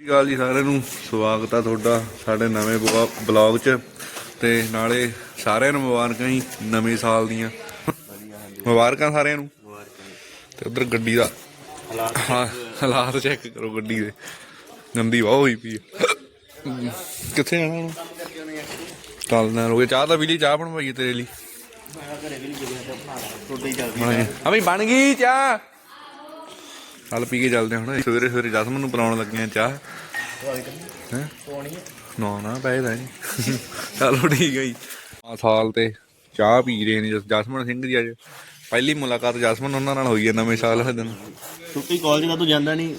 ਸਤਿ ਅਕਾਲ ਜੀ ਸਾਰਿਆਂ ਨੂੰ। ਸਵਾਗਤ ਆ ਤੁਹਾਡਾ ਸਾਡੇ ਨਵੇਂ ਬਲੌ- ਬਲੌਗ 'ਚ। ਤੇ ਨਾਲੇ ਸਾਰਿਆਂ ਨੂੰ ਮੁਬਾਰਕਾਂ ਜੀ ਨਵੇਂ ਸਾਲ ਦੀਆਂ। ਮੁਬਾਰਕਾਂ ਸਾਰਿਆਂ ਨੂੰ। ਤੇ ਉਧਰ ਗੱਡੀ ਦਾ ਹਾਲਾਤ ਚੈੱਕ ਕਰੋ ਗੱਡੀ ਦੇ। ਗੰਦੀ ਵਾਹ ਹੋਈ ਪਈ ਆ। ਕਿੱਥੇ ਜਾਣਾ ਹੁਣ? ਚੱਲ ਨਾ ਰੋਏ ਚਾਹ ਦਾ ਵੀ ਲਈ ਚਾਹ ਬਣਵਾਈਏ ਤੇਰੇ ਲਈ। ਬਣਾਈਏ। ਆ। ਵੀ ਬਣ ਗਈ ਚਾਹ। ਚੱਲ ਪੀ ਕੇ ਚੱਲਦੇ ਹੁਣ। ਸਵੇਰੇ ਸਵੇਰੇ ਜਸਮਨ ਨੂੰ ਪਿਲਾਉਣ ਲੱਗੇ ਆ ਚਾਹ ਹੈ? ਨਾ ਨਾ ਪੈਦਾ ਨਹੀਂ ਚਲੋ ਠੀਕ ਹੈ ਜੀ। ਆ ਸਾਲ ਤੇ ਚਾਹ ਪੀ ਰਹੇ ਨੇ ਜਸ- ਜਸਮਨ ਸਿੰਘ ਜੀ ਅੱਜ। ਪਹਿਲੀ ਮੁਲਾਕਾਤ ਜਸਮਨ ਉਹਨਾਂ ਨਾਲ ਹੋਈ ਹੈ ਨਵੇਂ ਸਾਲ ਵਾਲੇ ਦਿਨ। ਛੁੱਟੀ ਕਾਲਜ ਦਾ ਤੂੰ ਜਾਂਦਾ ਨਹੀਂ?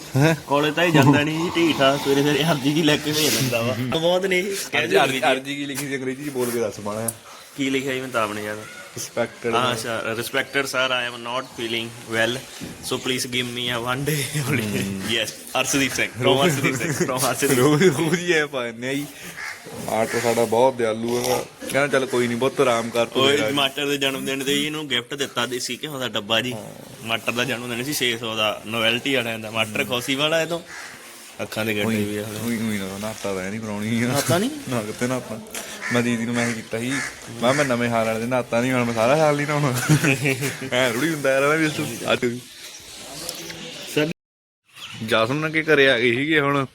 ਕਾਲਜ ਤਾਂ ਹੀ ਜਾਂਦਾ ਨਹੀਂ ਜੀ ਢੀਠਾ ਸਵੇਰੇ ਸਵੇਰੇ ਹਰਜੀ ਜੀ ਲੈ ਕੇ ਭੇਜ ਦਿੰਦਾ ਵਾ। ਬਹੁਤ ਨਹੀਂ ਅਰਜੀ ਅਰਜੀ ਕੀ ਲਿਖੀ ਸੀ ਅੰਗਰੇਜ਼ੀ ਚ ਬੋਲ ਕੇ ਦੱਸ ਮਾਣਾ ਕੀ ਲਿਖਿਆ ਜੀ ਮੈਂ ਤਾਂ ਆਪਣੇ ਰਿਸਪੈਕਟਡ ਹਾਂ sir respected sir I am not feeling well so please give me a one day yes Arshdeep Singh from Arshdeep Singh from Arshdeep ਰੋਜ਼ ਰੋਜ਼ ਹੀ ਇਹ ਪਾਣੇ ਜੀ। ਆਟੋ ਸਾਡਾ ਬਹੁਤ ਦਿਆਲੂ ਹੈਗਾ ਕਹਿੰਦਾ ਚੱਲ ਕੋਈ ਨਹੀਂ ਬਹੁਤ ਆਰਾਮ ਕਰ ਤੂੰ ਓਏ ਮੇਰਾ। ਟਮਾਟਰ ਦੇ ਜਨਮ ਦਿਨ ਤੇ ਜੀ ਇਹਨੂੰ ਗਿਫਟ ਦਿੱਤਾ ਦੇ ਸੀ ਕਿ ਉਹਦਾ ਡੱਬਾ ਜੀ। ਟਮਾਟਰ ਦਾ ਜਨਮ ਦਿਨ ਸੀ 600 ਦਾ ਨੋਵੈਲਟੀ ਵਾਲਿਆਂ ਦਾ। ਟਮਾਟਰ ਖੋਸੀ ਵਾਲਾ ਇਹ ਤੋਂ। ਅੱਖਾਂ ਦੇ ਗੱਡੇ ਵੀ ਆ। ਉਹੀ ਉਹੀ ਨਾ ਨਾਤਾ ਤਾਂ ਨਹੀਂ ਕਰਾਉਣੀ। ਆ ਨਾਤਾ ਨਹੀਂ? ਨਾ ਕਿਤੇ ਨਾਤਾ। ਮੈਂ ਦੀਦੀ ਨੂੰ ਮੈਂ ਇਹ ਕੀਤਾ ਸੀ ਮੈਂ ਮੈਂ ਨਵੇਂ ਹਾਲ ਵਾਲੇ ਦੇ ਨਾਤਾ ਨਹੀਂ ਹੁਣ ਮੈਂ ਸਾਰਾ ਹਾਲ ਨਹੀਂ ਨਹਾਉਣਾ ਐ ਰੁੜੀ ਹੁੰਦਾ ਯਾਰ ਮੈਂ ਵੀ। ਅੱਜ ਜਾਸਮ ਨੇ ਕੀ ਕਰਿਆ ਗਈ ਸੀਗੇ ਹੁਣ।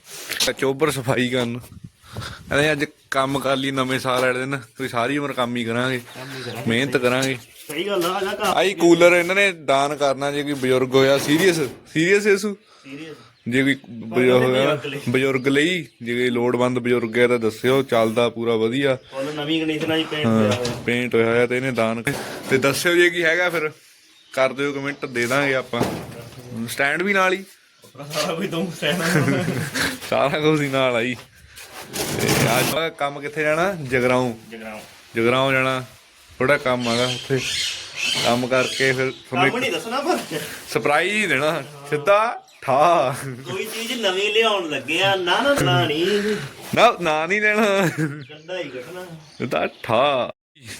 ਚੋਬਰ ਸਫ਼ਾਈ ਕਰਨ। ਕਹਿੰਦੇ ਅੱਜ ਕੰਮ ਕਰ ਲਈ ਨਵੇਂ ਸਾਲ ਵਾਲੇ ਦਿਨ ਕੋਈ ਸਾਰੀ ਉਮਰ ਕੰਮ ਹੀ ਕਰਾਂਗੇ। ਮਿਹਨਤ ਕਰਾਂਗੇ। ਸਹੀ ਗੱਲ ਆ ਜਾ ਕਾ ਆਈ ਕੂਲਰ ਇਹਨਾਂ ਨੇ ਦਾਨ ਕਰਨਾ ਜੇ ਕੋਈ ਬਜ਼ੁਰਗ ਹੋਇਆ ਸੀਰੀਅਸ ਸੀਰੀਅਸ ਇਸੂ ਸੀਰੀਅਸ ਜੇ ਕੋਈ ਬਜ਼ੁਰਗ ਲਈ। ਜੇ ਕੋਈ ਲੋੜਵੰਦ ਬਜ਼ੁਰਗ ਹੈ ਤਾਂ ਦੱਸਿਓ ਚੱਲਦਾ ਪੂਰਾ ਵਧੀਆ। ਨਵੀਂ ਕੰਡੀਸ਼ਨ ਪੇਂਟ ਹੋਇਆ ਹੋਇਆ। ਪੇਂਟ ਹੋਇਆ ਹੋਇਆ ਤੇ ਇਹਨੇ ਦਾਨ ਤੇ ਦੱਸਿਓ ਜੇ ਕੀ ਹੈਗਾ ਫਿਰ ਕਰ ਦਿਓ ਕਮੈਂਟ ਦੇ ਦਾਂਗੇ ਆਪਾਂ। ਸਟੈਂਡ ਵੀ ਨਾਲ ਹੀ। ਸਾਰਾ ਕੁਝ ਹੀ ਨਾਲ ਆਈ ਅੱਜ ਕੰਮ ਕਿੱਥੇ ਜਾਣਾ? ਜਗਰਾਉਂ। ਜਗਰਾਉਂ। ਜਗਰਾਉਂ ਜਾਣਾ। ਥੋੜਾ ਕੰਮ ਆਗਾ ਉੱਥੇ। ਕੰਮ ਕਰਕੇ ਫਿਰ ਤੁਹਾਨੂੰ ਨਹੀਂ ਦੱਸਣਾ ਪਰ ਸਰਪ੍ਰਾਈਜ਼ ਦੇਣਾ। ਸਿੱਧਾ ਠਾ। ਕੋਈ ਚੀਜ਼ ਨਵੀਂ ਲਿਆਉਣ ਲੱਗੇ ਆ ਨਾ ਨਾ ਨਾ ਨਹੀਂ ਨਾ ਨਾ ਨਹੀਂ ਲੈਣਾ। ਕੰਡਾ ਹੀ ਕੱਢਣਾ। ਸਿੱਧਾ ਠਾ।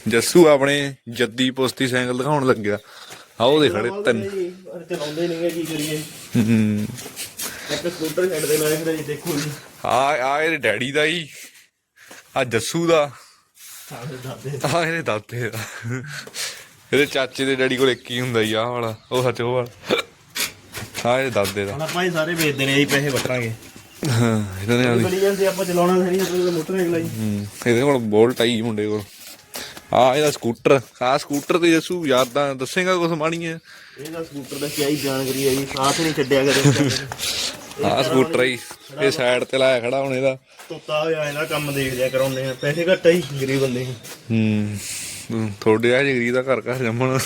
ਜੱਸੂ ਆਪਣੇ ਜੱਦੀ ਪੁਸਤੀ ਸਾਈਕਲ ਦਿਖਾਉਣ ਲੱਗਿਆ। ਆ ਉਹਦੇ ਖੜੇ ਤਿੰਨ। ਪਰ ਚਲਾਉਂਦੇ ਨਹੀਂ ਕੀ ਕਰੀਏ? ਹੂੰ। ਇੱਕ ਸਕੂਟਰ ਛੱਡ ਦੇ ਲਾਇਆ ਫਿਰ ਜੀ ਦੇਖੋ ਜੀ। ਆ ਆ ਇਹਦੇ ਡੈਡੀ ਦਾ ਹੀ। ਆ ਜੱਸੂ ਦਾ। ਆ ਇਹਦੇ ਦਾਦੇ ਦਾ। ਇਹਦੇ ਚਾਚੇ ਦੇ ਡੈਡੀ ਕੋਲ ਇੱਕ ਹੀ ਹੁੰਦਾ ਹੀ ਆਹ ਵਾਲਾ। ਉਹ ਸੱਚ ਉਹ ਵਾਲਾ। ਇਹਦੇ ਦਾਦੇ ਦਾ। ਹੁਣ ਆਪਾਂ ਹੀ ਸਾਰੇ ਵੇਚਦੇ ਨੇ ਜੀ ਪੈਸੇ ਵਟਾਂਗੇ। ਹਾਂ ਇਹਨਾਂ ਨੇ ਆਦੀ ਬੜੀ ਜਾਂਦੇ ਆਪਾਂ ਚਲਾਉਣਾ ਨਹੀਂ ਆਪਾਂ ਮੋਟਰਸਾਈਕਲ ਜੀ ਹੂੰ ਇਹਦੇ ਕੋਲ ਬੋਲਟ ਆਈ ਮੁੰਡੇ ਕੋਲ। ਆ ਇਹਦਾ ਸਕੂਟਰ ਆ ਸਕੂਟਰ ਤੇ ਜੱਸੂ ਯਾਦਾਂ ਦੱਸੇਗਾ ਕੁਛ ਮਾਣੀਆਂ ਇਹਦਾ ਸਕੂਟਰ ਦਾ ਕੀ ਆਈ ਜਾਣਕਾਰੀ ਹੈ ਜੀ ਸਾਥ ਨਹੀਂ ਛੱਡਿਆ ਕਦੇ। ਆ ਸਕੂਟਰ ਆਈ ਇਹ ਸਾਈਡ ਤੇ ਲਾਇਆ ਖੜਾ ਹੁਣ ਇਹਦਾ। ਤੋਤਾ ਹੋਇਆ ਇਹਨਾਂ ਕੰਮ ਦੇਖ ਲਿਆ ਕਰਾਉਂਦੇ ਆ। ਪੈਸੇ ਘੱਟ ਹੀ ਗਰੀਬ ਬੰਦੇ ਆ। ਹੂੰ ਥੋੜੇ ਆ ਜਗਰੀ ਦਾ ਘਰ ਘਰ ਜੰਮਣ।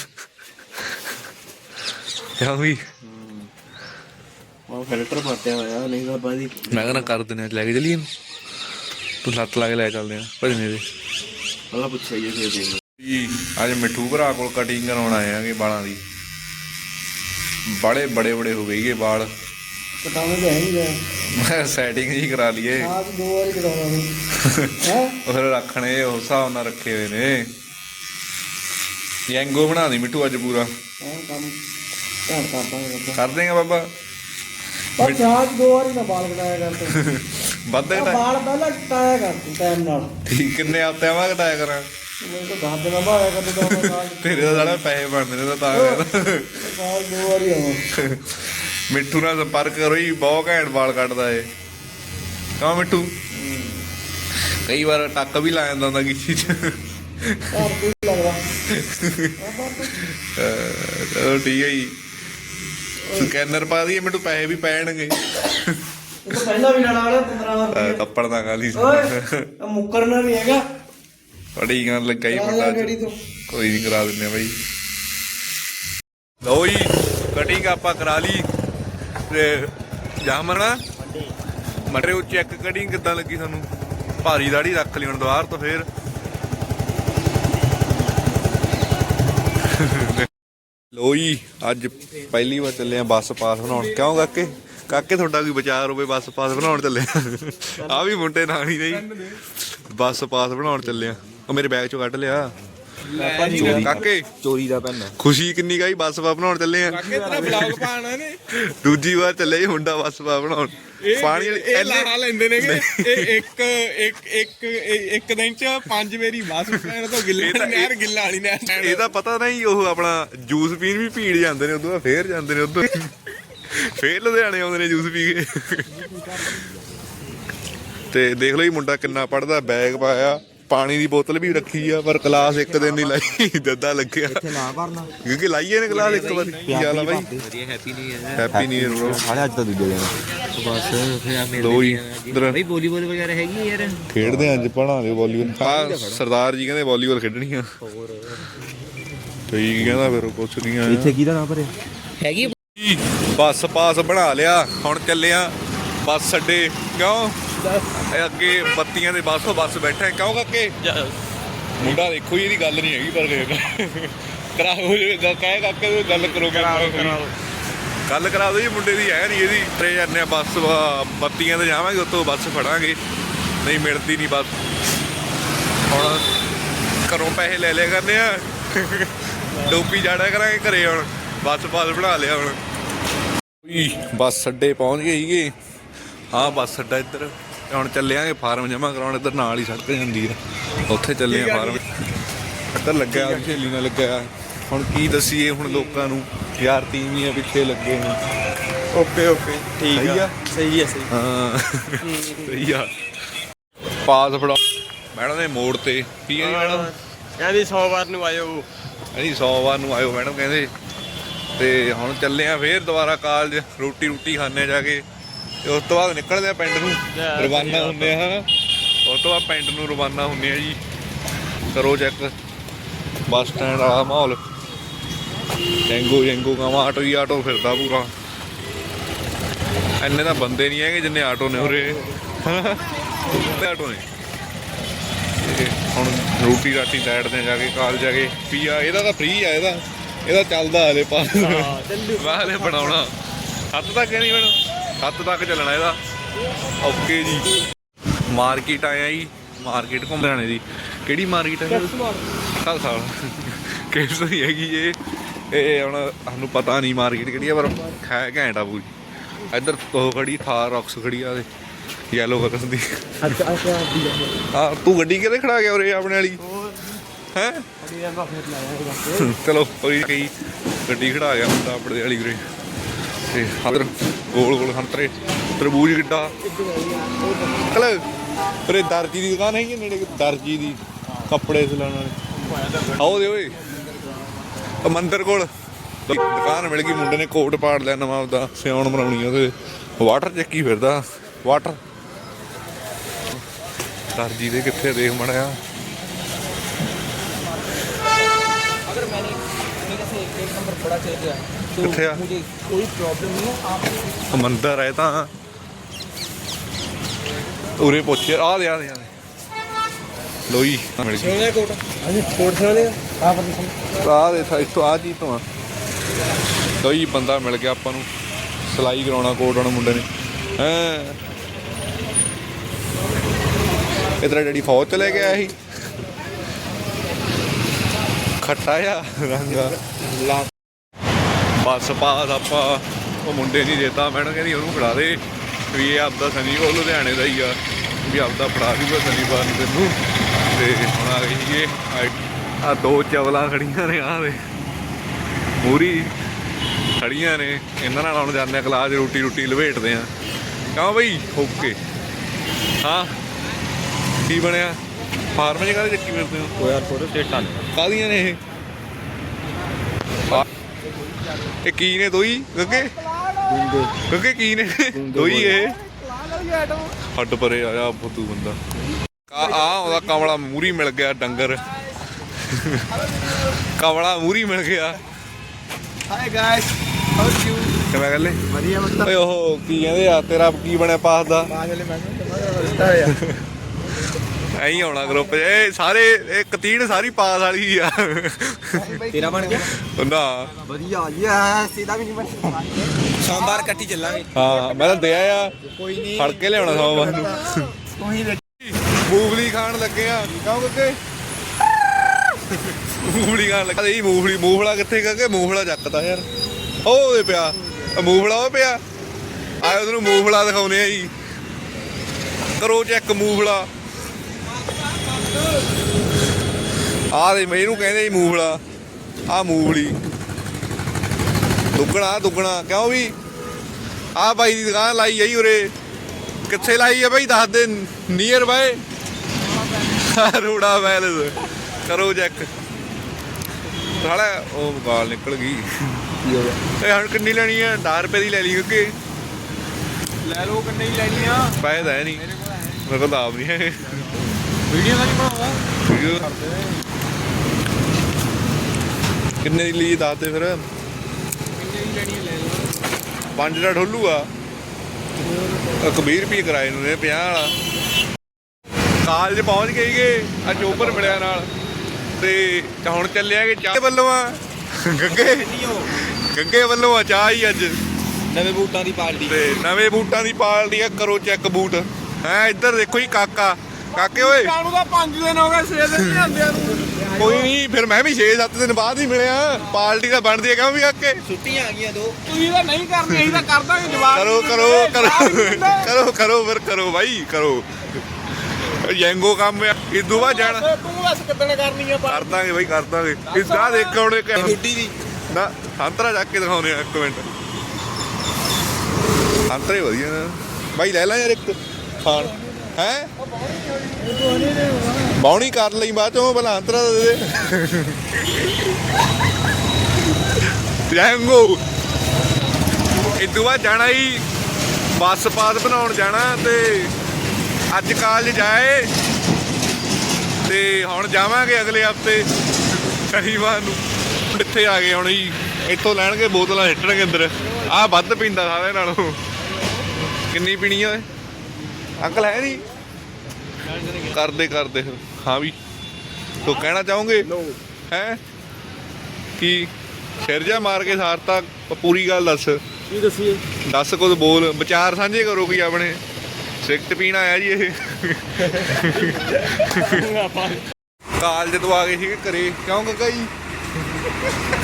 ਕਿਆ ਵੀ? ਉਹ ਫਿਲਟਰ ਪਾਟਿਆ ਹੋਇਆ ਨਹੀਂ ਤਾਂ ਬਾਦੀ ਮੈਂ ਕਹਿੰਦਾ ਕਰ ਦਿੰਦੇ ਆ, ਲੈ ਕੇ ਚਲੀਏ? ਤੂੰ ਲੱਤ ਲਾ ਕੇ ਲੈ ਚੱਲਦੇ ਆ ਭਜਨੇ ਦੇ ਪਹਿਲਾਂ ਪੁੱਛਿਆ ਜੀ ਫੇਰ ਦੇ ਜੀ ਅੱਜ ਮਿੱਠੂ ਭਰਾ ਕੋਲ ਕਟਿੰਗ ਕਰਾਉਣ ਆਏ ਆਂਗੇ ਵਾਲਾਂ ਦੀ। ਬੜੇ ਬੜੇ ਬੜੇ ਹੋ ਗਏ ਇਹ ਵਾਲ ਕਟਾਉਣੇ ਤਾਂ ਹੈ ਨਹੀਂ ਗਿਆ ਮੈਂ ਸੈਟਿੰਗ ਜੀ ਕਰਾ ਲਈਏ। ਆਪ ਦੋ ਵਾਰੀ ਕਟਾਉਣਾ ਸੀ ਹੈ? ਉਹ ਫਿਰ ਰੱਖਣੇ ਉਸ ਹਿਸਾਬ ਨਾਲ ਰੱਖੇ ਹੋਏ ਨੇ। ਯੈਂਗੋ ਬਣਾ ਦੀ ਮਿੱਠੂ ਅੱਜ ਪੂਰਾ। ਹਾਂ ਕੰਮ ਧਿਆਨ ਕਰਦਾ ਹਾਂ ਕਰ ਦੇਗਾ ਬਾਬਾ। ਪਰ ਚਾਹ 'ਚ ਦੋ ਵਾਰੀ ਨਾ ਬਾਲ ਕਟਾਇਆ ਕਰ ਤੂੰ। ਵੱਧ ਉਹ ਘਟਾ ਬਾਲ ਪਹਿਲਾਂ ਕਟਾਇਆ ਕਰ ਤੂੰ ਟਾਈਮ ਨਾਲ। ਠੀਕ ਕਿੰਨੇ ਹਫ਼ਤਿਆਂ ਬਾਅਦ ਘਟਾਇਆ ਕਰਾਂ? ਮੈਨੂੰ ਤਾਂ ਦੱਸ ਦੇਣਾ ਬਾਇਆ ਕਰ ਤੂੰ ਤਾਂ ਬਾਲ ਤੇਰੇ ਦਾ ਸਾਲਾ ਪੈਸੇ ਬਣਦੇ ਨੇ ਤਾਂ ਤਾਂ। ਬਾਲ ਦੋ ਵਾਰੀ ਆਵਾਂ ਮਿੱਠੂ ਨਾਲ ਸੰਪਰਕ ਕਰੋ ਜੀ ਬਹੁਤ ਘੈਂਟ ਵਾਲ ਕੱਟਦਾ ਏ ਕਹਾਂ ਮਿੱਠੂ? ਕਈ ਵਾਰ ਟੱਕ ਵੀ ਲਾ ਜਾਂਦਾ ਹੁੰਦਾ ਕਿਸੇ ਚ। ਘਰ ਕੋਈ ਲੱਗਦਾ। ਅਹ ਚਲੋ ਠੀਕ ਹੈ ਜੀ। ਸਕੈਨਰ ਪਾ ਦਈਏ ਮਿੱਠੂ ਪੈਸੇ ਵੀ ਪੈਣਗੇ। ਇਹ ਤਾਂ ਪਹਿਲਾਂ ਵੀ ਲੜਾ ਲਿਆ 15 ਅਹ ਰੁਪਏ ਕੱਪੜ ਦਾ ਗਾਲੀ ਓਏ ਮੁੱਕਰਨਾ ਵੀ ਹੈਗਾ। ਬੜੀ ਗੱਲ ਲੱਗਾ ਹੀ ਅੱਜ। ਤੋਂ। ਕੋਈ ਨਹੀਂ ਕਰਾ ਦਿੰਦੇ ਆ ਬਾਈ। ਲਓ ਜੀ ਕਟਿੰਗ ਆਪਾਂ ਕਰਾ ਲਈ। ਤੇ ਜਾਮਣਾ ਮਟਰੇ ਉਹ ਚੈੱਕ ਕਟਿੰਗ ਕਿੱਦਾਂ ਲੱਗੀ ਸਾਨੂੰ ਭਾਰੀ ਦਾੜੀ ਰੱਖ ਲਈ ਹੁਣ ਦੁਆਰ ਤੋਂ ਫੇਰ। ਲੋ ਜੀ ਅੱਜ ਪਹਿਲੀ ਵਾਰ ਚੱਲੇ ਆ ਬੱਸ ਪਾਸ ਬਣਾਉਣ। ਕਿਉਂ ਕਾਕੇ? ਕਾਕੇ ਤੁਹਾਡਾ ਕੋਈ ਵਿਚਾਰ ਹੋਵੇ ਬੱਸ ਪਾਸ ਬਣਾਉਣ ਚੱਲੇ ਆ? ਆ ਵੀ ਮੁੰਡੇ ਨਾਲ ਹੀ ਨਹੀਂ। ਬੱਸ ਪਾਸ ਬਣਾਉਣ ਚੱਲੇ ਆ। ਉਹ ਮੇਰੇ ਬੈਗ ਚੋਂ ਕੱਢ ਲਿਆ। ਕਾਕੇ ਚੋਰੀ ਦਾ ਪੈਨ ਖੁਸ਼ੀ ਕਿੰਨੀ ਗਾਈ ਬੱਸ ਪਾ ਬਣਾਉਣ ਚੱਲੇ ਆ? ਤੇਰਾ ਬਲੌਗ ਪਾਣਾ ਨੇ ਦੂਜੀ ਵਾਰ ਚੱਲੇ ਮੁੰਡਾ ਬੱਸ ਪਾ ਬਣਾਉਣ। ਪਾਣੀ ਇਹ ਇੰਨੇ ਲਾ ਲੈਂਦੇ ਨੇਗੇ। ਇਹ ਇੱਕ ਇੱਕ ਇੱਕ ਇਹ- ਇੱਕ ਦਿਨ ਚ ਪੰਜ ਵਾਰੀ ਬਸ ਪੈਣ ਤੋਂ ਗਿੱਲੇ ਇਹ ਨਹਿਰ ਗਿੱਲਾ ਵਾਲੀ ਨਹਿਰ ਇਹਦਾ ਪਤਾ ਨਹੀਂ ਉਹ ਆਪਣਾ ਜੂਸ ਪੀਣ ਵੀ ਭੀੜ ਜਾਂਦੇ ਨੇ ਉਦੋਂ ਫੇਰ ਜਾਂਦੇ ਨੇ ਉਦੋਂ। ਫੇਰ ਲੁਧਿਆਣੇ ਆਉਂਦੇ ਨੇ ਜੂਸ ਪੀ ਕੇ। ਤੇ ਦੇਖ ਲਓ ਜੀ ਮੁੰਡਾ ਕਿੰਨਾ ਪੜਦਾ ਬੈਗ ਪਾਇਆ। ਪਾਣੀ ਦੀ ਬੋਤਲ ਵੀ ਰੱਖੀ ਆ ਪਰ ਕਲਾਸ ਇੱਕ ਦਿਨ ਨਹੀਂ ਲਾਈ ਦੱਦਾ ਲੱਗਿਆ। ਇੱਥੇ ਨਾ ਭਰਨਾ। ਕਿਉਂਕਿ ਲਾਈਏ ਨੇ ਕਲਾਸ ਇੱਕ ਵਾਰ। ਕੀ ਹਾਲ ਆ ਬਾਈ? ਵਧੀਆ ਹੈਪੀ ਨਹੀਂ ਹੈ ਹੈਪੀ ਬ్రో ਸਾਰੇ ਅੱਜ ਤਾਂ ਦੂਜੇ ਦਿਨ। ਬਸ ਫਿਰ ਆ ਨਹੀਂ ਆ। ਜੀ। ਇਧਰ। ਬਈ ਵਾਲੀਬਾਲ ਵਗੈਰਾ ਹੈਗੀ ਯਾਰ? ਖੇਡਦੇ ਆਂ ਅੱਜ ਪੜ੍ਹਾ ਲਿਓ ਵਾਲੀਬਾਲ ਹਾਂ ਸਰਦਾਰ ਜੀ ਕਹਿੰਦੇ ਵਾਲੀਬਾਲ ਖੇਡਣੀ ਆ। ਠੀਕ ਕਹਿੰਦਾ ਫਿਰ ਉਹ ਪੁੱਛ ਲੀਆਂ ਕਿਹਦਾ ਨਾਮ ਭਰਿਆ? ਹੈਗੀ ਬੱਸ ਪਾਸ ਬਣਾ ਲਿਆ ਹੁਣ ਚੱਲਿਆ ਬੱਸ ਅੱਡੇ। ਕਿਉਂ? ਇਹ ਅੱਗੇ ਬੱਤੀਆਂ ਦੇ ਬੱਸ ਬੱਸ ਬੈਠਾ ਹੈ, ਕਿਉਂ ਕਾਕੇ? ਮੁੰਡਾ ਦੇਖੋ ਜੀ, ਇਹਦੀ ਗੱਲ ਨਹੀਂ ਹੈਗੀ ਪਰ ਕਰਾਓ ਜੀ ਕਹੇ ਕਾਕੇ ਗੱਲ ਕਰੋ ਗੱਲ ਕਰਾ ਦਿਓ ਜੀ ਮੁੰਡੇ ਦੀ ਹੈ ਨਹੀਂ ਇਹਦੀ। ਟਰੇ ਜਾਂਦੇ ਆ ਬੱਸ ਬੱਤੀਆਂ ਤੇ ਜਾਵਾਂਗੇ ਉੱਥੋਂ ਬੱਸ ਫੜਾਂਗੇ। ਨਹੀਂ ਮਿਲਦੀ ਨਹੀਂ ਬੱਸ। ਹੁਣ ਘਰੋਂ ਪੈਸੇ ਲੈ ਲਿਆ ਕਰਨੇ ਆ। ਡੋਪੀ ਜਾੜਿਆ ਕਰਾਂਗੇ ਘਰੇ ਹੁਣ। ਬੱਸ ਪਾਸ ਬਣਾ ਲਿਆ ਹੁਣ। ਉਈ ਬੱਸ ਅੱਡੇ ਪਹੁੰਚ ਗਏ ਸੀਗੇ। ਹਾਂ ਬੱਸ ਅੱਡਾ ਇੱਧਰ। ਹੁਣ ਚੱਲਿਆਂਗੇ ਫਾਰਮ ਜਮਾ ਕਰਾਉਣ ਇੱਧਰ ਨਾਲ ਹੀ ਸੜਕ ਜਾਂਦੀ ਆ। ਉੱਥੇ ਚੱਲੇ ਆ ਫਾਰਮ। ਇੱਧਰ ਲੱਗਿਆ ਹੋਇਆ, ਸਹੇਲੀ ਨਾਲ ਲੱਗਿਆ। ਹੁਣ ਕੀ ਦਸੀਏ ਹੁਣ ਲੋਕਾਂ ਨੂੰ ਯਾਰ ਤੀਵੀਆਂ ਪਿੱਛੇ ਲੱਗੇ ਨੇ। Okay okay. ਠੀਕ ਆ? ਸਹੀ ਹੈ ਸਹੀ ਹਾਂ। ਸਹੀ ਆ। ਪਾਸ ਫੜਾ। ਮੈਡਮ ਦੇ ਮੋੜ ਤੇ। ਕੀ ਹੈ ਜੀ ਮੈਡਮ? ਕਹਿੰਦੀ 100 ਵਾਰ ਨੂੰ ਆਇਓ। ਅਸੀਂ 100 ਵਾਰ ਨੂੰ ਆਇਓ ਮੈਡਮ ਕਹਿੰਦੇ। ਤੇ ਹੁਣ ਚੱਲੇ ਆ ਫੇਰ ਦੁਬਾਰਾ ਕਾਲਜ ਰੋਟੀ ਰੋਟੀ ਖਾਣੇ ਜਾ ਕੇ। ਤੇ ਉਸ ਤੋਂ ਬਾਅਦ ਨਿਕਲਦੇ ਆ ਪਿੰਡ ਨੂੰ। ਰਵਾਨਾ ਹੁੰਦੇ ਆ ਉਸ ਤੋਂ ਬਾਅਦ ਪਿੰਡ ਨੂੰ ਰਵਾਨਾ ਹੁੰਦੇ ਆ ਜੀ। ਕਰੋ ਚੈੱਕ ਬੱਸ ਸਟੈਂਡ ਆ ਮਾਹੌਲ। ਡੈਂਗੂ ਡੈਂਗੂ ਕਾਵਾ ਆਟੋ ਹੀ ਆਟੋ ਫਿਰਦਾ ਪੂਰਾ। ਐਨੇ ਤਾਂ ਬੰਦੇ ਨਹੀਂ ਹੈਗੇ ਜਿੰਨੇ ਆਟੋ ਨੇ ਉਰੇ। ਆਟੋ ਨੇ? ਹੁਣ ਰੋਟੀ ਰਾਟੀ ਲੈਟਦੇ ਜਾ ਕੇ ਕਾਲ ਜਾ ਕੇ ਪੀਆ ਇਹਦਾ ਤਾਂ ਫ੍ਰੀ ਆ ਇਹਦਾ। ਇਹਦਾ ਚੱਲਦਾ ਹਲੇ ਪਾਸ ਹਾਂ ਚੱਲੂ। ਵਾਲੇ ਬਣਾਉਣਾ। ਹੱਥ ਤੱਕ ਕਹਿੰਦੀ ਮੈਨੂੰ 7 ਤੱਕ ਚੱਲਣਾ ਇਹਦਾ। ਓਕੇ ਜੀ। ਮਾਰਕੀਟ ਆਇਆ ਜੀ। ਮਾਰਕੀਟ ਘੁੰਮਣੇ ਦੀ ਕਿਹੜੀ ਮਾਰਕੀਟ ਹੈ ਸਾਲ ਸਾਲ। ਕਿਹੜੀ ਨਹੀਂ ਹੈਗੀ ਇਹ। ਇਹ ਹੁਣ ਸਾਨੂੰ ਪਤਾ ਨਹੀਂ ਮਾਰਕੀਟ ਕਿਹੜੀ ਹੈ ਪਰ ਖੈ ਘੈਂਟ ਪੂਰੀ। ਇੱਧਰ ਉਹ ਖੜੀ ਥਾਰ ਰੌਕਸ ਖੜੀ ਆ ਦੇ। ਯੈਲੋ ਕਲਰ ਦੀ ਆ। ਤੂੰ ਗੱਡੀ ਕਿਹਦੇ ਖੜਾ ਗਿਆ ਉਰੇ ਆਪਣੇ ਵਾਲੀ? ਹੈ? ਚਲੋ ਕੋਈ ਕਈ ਗੱਡੀ ਖੜਾ ਗਿਆ ਮੁੰਡਾ ਆਪਣੇ ਵਾਲੀ ਉਰੇ। ਤੇ ਹਦਰ, ਗੋਲ ਗੋਲ ਸੰਤਰੇ ਤਰਬੂਜ ਕਿੱਡਾ ਕਲ ਉਰੇ ਦਰਜੀ ਦੀ ਦੁਕਾਨ ਹੈਗੀ ਨੇੜੇ, ਦਰਜੀ ਦੀ ਕੱਪੜੇ ਸਿਲਾਉਣ ਵਾਲੇ। ਆਓ ਦੇ ਓਏ। ਮੰਦਰ ਕੋਲ। ਦੁਕਾਨ ਮਿਲ ਗਈ, ਮੁੰਡੇ ਨੇ ਕੋਟ ਪਾੜ ਲਿਆ ਨਵਾਂ ਆਪਦਾ, ਸਿਆਉਣ ਮਰਾਉਣੀ ਉਹਦੇ। ਵਾਟਰ ਚੱਕੀ ਫਿਰਦਾ, ਵਾਟਰ। ਦਰਜੀ ਦੇ ਕਿੱਥੇ ਦੇਖ ਮੜਿਆ ਅਗਰ ਮੈਨੇ ਕਿਸੇ ਇੱਕ ਨੰਬਰ ਬੜਾ ਚਾਹੀਦਾ तो कितने आ? मुझे कोई प्रॉब्लम नहीं है आप ਮੰਦਰ ਹੈ ਤਾਂ ਉਰੇ ਪੁੱਛੇ ਆ ਦੇ ਆ ਦੇ ਆ ਦੇ ਲੋਈ ਮਿਲ ਗਈ ਸੋਨੇ ਕੋਟ ਹਾਂਜੀ ਕੋਟ ਸੋਨੇ ਆ ਪਰ ਆ ਦੇ ਇੱਥੋਂ ਆ ਜੀ ਤੋਂ ਆ ਲੋਈ ਬੰਦਾ ਮਿਲ ਗਿਆ ਆਪਾਂ ਨੂੰ ਸਲਾਈ ਕਰਾਉਣਾ ਕੋਟ ਵਾਲੇ ਮੁੰਡੇ ਨੇ ਹਾਂ ਇਧਰ ਡੈਡੀ ਫੌਜ ਚ ਲੈ ਕੇ ਆਇਆ ਸੀ ਖੱਟਾ ਆ ਰੰਗਾ ਲਾ ਬਸ ਪਾਸ ਆਪਾਂ ਉਹ ਮੁੰਡੇ ਨਹੀਂ ਦੇਤਾ ਮੈਡਮ ਕਹਿੰਦੀ ਉਹਨੂੰ ਫੜਾ ਦੇ ਵੀ ਇਹ ਆਪਦਾ ਸਨੀ ਉਹ ਲੁਧਿਆਣੇ ਦਾ ਹੀ ਆ ਵੀ ਆਪਦਾ ਫੜਾ ਦੂਗਾ ਸ਼ਨੀਵਾਰ ਨੂੰ ਤੈਨੂੰ। ਤੇ ਹੁਣ ਆ ਗਈ ਇਹ ਆ ਦੋ ਚਵਲਾਂ ਖੜੀਆਂ ਨੇ ਆ ਦੇ ਮੂਰੀ ਖੜੀਆਂ ਨੇ ਇਹਨਾਂ ਨਾਲ ਹੁਣ ਜਾਂਦੇ ਆ ਕਲਾਸ ਰੋਟੀ ਰੋਟੀ ਲਵੇਟਦੇ ਆ। ਕਹਾਂ ਬਈ? ਓਕੇ ਹਾਂ? ਕੀ ਬਣਿਆ? ਫਾਰਮ ਜੇ ਕਾਹਦੇ ਚੱਕੀ ਫਿਰਦੇ ਹੋ? ਉਹ ਯਾਰ ਫੋਟੋ ਸਟੇਟਾਂ ਕਾਹਦੀਆਂ ਨੇ ਇਹ? ਇਹ ਕੀ ਨੇ ਦੋਈ? ਗੱਗੇ? ਗੱਗੇ ਕੀ ਨੇ? ਦੋਈ ਇਹ? ਹੱਡ ਪਰੇ ਆਇਆ ਫੁੱਦੂ ਬੰਦਾ। ਆ ਆ ਉਹਦਾ ਕਮਲਾ ਮੂਰੀ ਮਿਲ ਗਿਆ ਡੰਗਰ। ਕਮਲਾ ਮੂਰੀ ਮਿਲ ਗਿਆ। ਹਾਈ ਗਾਇਸ ਹਾਊ ਯੂ ਕਿਵੇਂ ਗੱਲ? ਵਧੀਆ ਮਤਲਬ ਓਏ ਉਹ ਕੀ ਕਹਿੰਦੇ ਆ ਤੇਰਾ ਕੀ ਬਣਿਆ ਪਾਸ ਦਾ? ਬਾਜਲੇ ਮੈਂ ਰਸਤਾ ਹੈ ਐਂ ਆਉਣਾ ਗਰੁੱਪ ਇਹ ਸਾਰੇ ਇਹ ਕਤੀੜ ਸਾਰੀ ਪਾਸ ਵਾਲੀ ਆ। ਤੇਰਾ ਬਣ ਗਿਆ? ਨਾ। ਵਧੀਆ ਯੈਸ ਇਹਦਾ ਵੀ ਨਹੀਂ ਬਣਿਆ ਸੋਮਵਾਰ ਕੱਟੀ ਚੱਲਾਂਗੇ। ਹਾਂ ਮੈਂ ਤਾਂ ਦਿਆ ਆ। ਕੋਈ ਨਹੀਂ। ਫੜ ਕੇ ਲਿਆਉਣਾ ਸੋਮਵਾਰ ਨੂੰ। ਤੁਸੀਂ ਮੂਵਲੀ ਖਾਣ ਲੱਗੇ ਆ। ਕਹੋ ਕਿ ਮੂਫਲੀ ਖਾਣ ਲੱਗਾ। ਇਹ ਮੂਫਲੀ ਮੂਫਲਾ ਕਿੱਥੇ ਕਹਕੇ ਮੂਫਲਾ ਚੱਕਦਾ ਯਾਰ। ਉਹ ਦੇ ਪਿਆ। ਮੂਫਲਾ ਉਹ ਪਿਆ। ਆਏ ਉਹਨੂੰ ਮੂਫਲਾ ਦਿਖਾਉਨੇ ਆ ਜੀ। ਕਰੋ ਚੈੱਕ ਮੂਫਲਾ ਆ ਦੇ ਮੈਨੂੰ ਕਹਿੰਦੇ ਜੀ ਮੂਫਲਾ ਆ ਮੂਫਲੀ ਦੁੱਗਣਾ ਦੁੱਗਣਾ। ਕਿਉਂ ਵੀ? ਆ ਬਾਈ ਦੀ ਦੁਕਾਨ ਲਾਈ ਜਾਈ ਉਰੇ। ਕਿੱਥੇ ਲਾਈ ਆ ਬਾਈ? ਦੱਸ ਦੇ। ਨੀਅਰ ਬਾਏ ਰੂੜਾ ਵੈਲਸ ਕਰੋ ਚੈੱਕ ਸਾਲਾ ਉਹ ਗਾਲ ਨਿਕਲ ਗਈ। ਇਹ ਹੁਣ ਕਿੰਨੀ ਲੈਣੀ ਆ? 10 ਰੁਪਏ ਦੀ ਲੈ ਲਈ ਕਿਉਂਕਿ ਲੈ ਲਓ ਕਿੰਨੇ ਹੀ ਲੈਣੀ ਆ? ਪੈਸੇ ਤਾਂ ਹੈ ਨਹੀਂ। ਮੇਰੇ ਕੋਲ ਆਪ ਨਹੀਂ ਹੈ। ਵੀਡੀਓ ਦਾ ਨਹੀਂ ਬਣਾਉਂਦਾ ਵੀਡੀਓ ਕਿੰਨੇ ਦੀ ਲਈ ਦੱਸ ਦੇ ਫਿਰ? ਕਿੰਨੇ ਦੀ ਲੈਣੀ ਲੈ ਲਓ। ਪੰਜ ਦਾ ਢੋਲੂ ਆ। ਇੱਕ 20 ਰੁਪਏ ਕਿਰਾਏ ਨੂੰ ਨੇ 50 ਵਾਲਾ। ਕਾਲਜ ਪਹੁੰਚ ਗਏ ਗੇ ਆ ਚੋਪਰ ਮਿਲਿਆ ਨਾਲ। ਤੇ ਹੁਣ ਚੱਲਿਆਗੇ ਚਾਹ ਵੱਲੋਂ ਆ। ਗੱਗੇ। ਗੱਗੇ ਵੱਲੋਂ ਆ ਚਾਹ ਹੀ ਅੱਜ। ਨਵੇਂ ਬੂਟਾਂ ਦੀ ਪਾਰਟੀ ਤੇ ਨਵੇਂ ਬੂਟਾਂ ਦੀ ਪਾਲਦੀ ਆ ਕਰੋ ਚੈੱਕ ਬੂਟ। ਹੈ ਇੱਧਰ ਦੇਖੋ ਜੀ ਕਾਕਾ। ਕਾਕੇ ਓਏ। ਕਾਣੂ ਦਾ 5 ਦਿਨ ਹੋ ਗਏ 6 ਦਿਨ ਨਹੀਂ ਆਂਦਿਆਂ ਨੂੰ। ਕੋਈ ਨਹੀਂ ਫਿਰ ਮੈਂ ਵੀ 6-7 ਦਿਨ ਬਾਅਦ ਹੀ ਮਿਲਿਆ। ਪਾਰਟੀ ਤਾਂ ਬਣਦੀ ਹੈ ਕਿਉਂ ਵੀ ਕਾਕੇ? ਛੁੱਟੀਆਂ ਆ ਗਈਆਂ ਦੋ। ਤੁਸੀਂ ਤਾਂ ਨਹੀਂ ਕਰਨੀ ਅਸੀਂ ਤਾਂ ਕਰ ਦਾਂਗੇ ਜਵਾਬ। ਕਰੋ ਕਰੋ ਕਰੋ। ਕਰੋ ਕਰੋ ਫਿਰ ਕਰੋ ਭਾਈ ਕਰੋ। ਯੈਂਗੋ ਕੰਮ ਆ। ਇਦੋਂ ਬਾਅਦ ਜਾਣਾ। ਤੂੰ ਬਸ ਕਿੱਦਣ ਕਰਨੀ ਆ ਕਰ ਦਾਂਗੇ ਭਾਈ ਕਰ ਦਾਂਗੇ ਇਦਾਂ ਦੇਖ ਹੁਣ ਇੱਕ ਛੁੱਟੀ ਦੀ। ਨਾ ਸੰਤਰਾ ਚੱਕ ਕੇ ਦਿਖਾਉਨੇ ਆ ਇੱਕ ਮਿੰਟ। ਸੰਤਰੇ ਵਧੀਆ ਨੇ। ਭਾਈ ਲੈ ਲੈ ਯਾਰ ਇੱਕ। ਖਾਣ। ਹੈ? ਬੌਣੀ ਕਰ ਲਈ, ਬਾਅਦ ਚੋਂ ਭਲਾ ਅੰਤਰਾ ਦੇ ਦੇ। ਜੈਂਗੋ ਇਦੋਂ ਬਾਅਦ ਜਾਣਾ ਹੀ ਬੱਸ ਪਾਸ ਬਣਾਉਣ ਜਾਣਾ ਤੇ ਅੱਜ ਕਾਲਜ ਜਾਏ ਤੇ ਹੁਣ ਜਾਵਾਂਗੇ ਅਗਲੇ ਹਫ਼ਤੇ ਸ਼ਨੀਵਾਰ ਨੂੰ। ਇੱਥੇ ਆ ਗਏ ਹੁਣ ਜੀ, ਇੱਥੋਂ ਲੈਣਗੇ ਬੋਤਲਾਂ ਸਿੱਟਣਗੇ ਅੰਦਰ। ਆਹ ਵੱਧ ਪੀਂਦਾ ਸਾਰੇ ਨਾਲੋਂ। ਕਿੰਨੀ ਪੀਣੀ ਆ ਓਏ ਅੰਕਲ ਹੈ ਨਹੀਂ। ਕਰਦੇ ਕਰਦੇ। ਫਿਰ। ਹਾਂ ਵੀ। ਤੋ ਕਹਿਣਾ ਚਾਹੋਗੇ? ਹੈ? ਕੀ ਸਿਰ ਜਾ ਮਾਰ ਕੇ ਸਾਰਤਾ ਪੂਰੀ ਗੱਲ ਦੱਸ। ਕੀ ਦੱਸੀਏ? ਦੱਸ ਕੁਝ ਬੋਲ ਵਿਚਾਰ ਸਾਂਝੇ ਕਰੋ ਕੋਈ ਆਪਣੇ। ਸਿਗਰਟ ਪੀਣ ਆਇਆ ਜੀ ਇਹ। ਕਾਲਜ ਤੋਂ ਆ ਗਏ ਸੀਗੇ ਘਰੇ ਕਿਉਂ ਕੱਕਾ ਜੀ?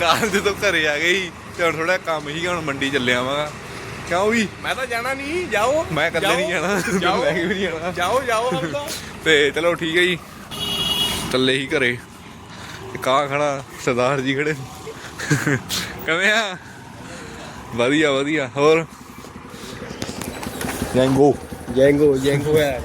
ਕਾਲਜ ਤੋਂ ਘਰੇ ਆ ਗਏ ਸੀ ਤੇ ਹੁਣ ਥੋੜਾ ਕੰਮ ਸੀਗਾ ਹੁਣ ਮੰਡੀ ਚੱਲਿਆ ਵਾਂਗਾ ਕਿਉਂ ਵੀ? ਮੈਂ ਤਾਂ ਜਾਣਾ ਨਹੀਂ ਜਾਓ। ਮੈਂ ਇਕੱਲੇ ਨਹੀਂ ਜਾਣਾ ਜਾਓ। ਲੈ ਕੇ ਵੀ ਨਹੀਂ ਜਾਣਾ। ਜਾਓ ਜਾਓ ਹਮ ਤਾਂ। ਤੇ ਚਲੋ ਠੀਕ ਹੈ ਜੀ। ਚੱਲੇ ਹੀ ਘਰੇ। ਕਾ ਖੜਾ ਸਰਦਾਰ ਜੀ ਖੜੇ। ਕਿਵੇਂ ਆ? ਵਧੀਆ ਵਧੀਆ। ਹੋਰ? ਜੈਂਗੋ ਜੈਂਗੋ ਜੈਂਗੋ ਹੈ।